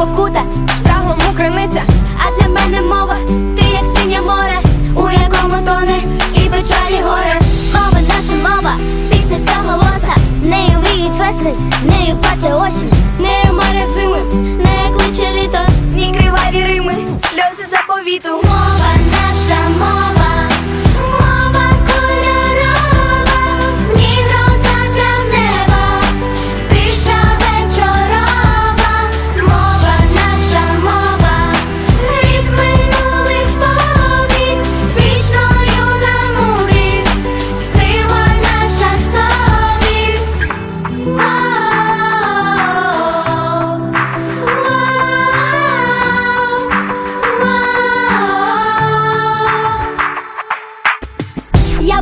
спокута, справом криниця. а для мене мова, ти як синє море, у якому тоне і печалі горе. Мова наша мова, пісня стоголоса, нею мріють весни, нею плаче осінь, нею марять зими, нею кличе літо. Ні криваві рими, сльози заповіту. Мова наша мова,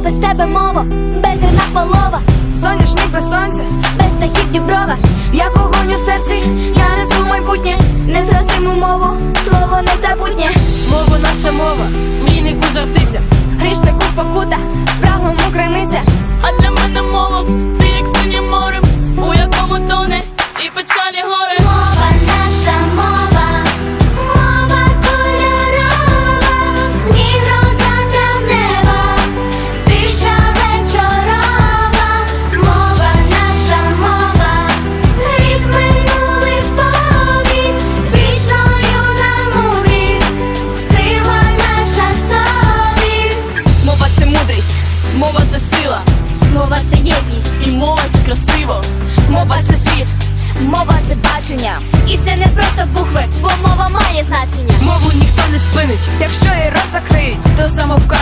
без тебе мова, без рина полова, Соняшник без сонця, без тахів діброва, як огонь у серці, я несу майбутнє, не зразиму мову, слово незабутнє. Мова наша мова, мрійнику жартися. Грішнику спокута, справом Мова це єдність, і мова це красиво, мова це світ, мова це бачення. І це не просто букви, бо мова має значення. Мову ніхто не спинить, якщо її рот закриють, то самовка.